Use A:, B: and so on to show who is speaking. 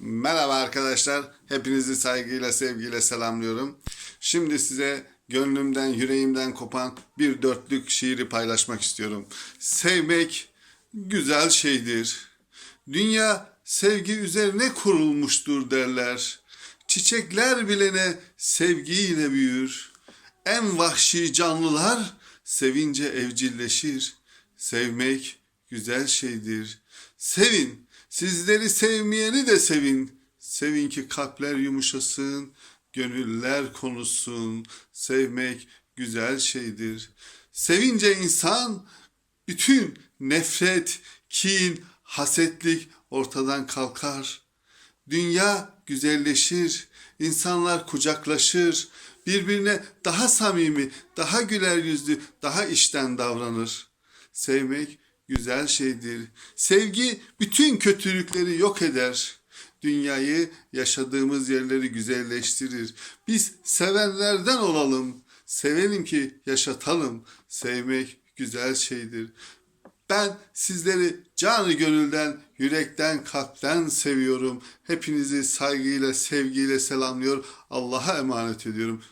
A: Merhaba arkadaşlar. Hepinizi saygıyla, sevgiyle selamlıyorum. Şimdi size gönlümden, yüreğimden kopan bir dörtlük şiiri paylaşmak istiyorum. Sevmek güzel şeydir. Dünya sevgi üzerine kurulmuştur derler. Çiçekler bilene sevgiyle büyür. En vahşi canlılar sevince evcilleşir. Sevmek güzel şeydir. Sevin. Sizleri sevmeyeni de sevin. Sevin ki kalpler yumuşasın, gönüller konuşsun. Sevmek güzel şeydir. Sevince insan bütün nefret, kin, hasetlik ortadan kalkar. Dünya güzelleşir, insanlar kucaklaşır, birbirine daha samimi, daha güler yüzlü, daha içten davranır. Sevmek güzel şeydir. Sevgi bütün kötülükleri yok eder. Dünyayı, yaşadığımız yerleri güzelleştirir. Biz sevenlerden olalım. Sevelim ki yaşatalım. Sevmek güzel şeydir. Ben sizleri canı gönülden, yürekten, kalpten seviyorum. Hepinizi saygıyla, sevgiyle selamlıyor. Allah'a emanet ediyorum.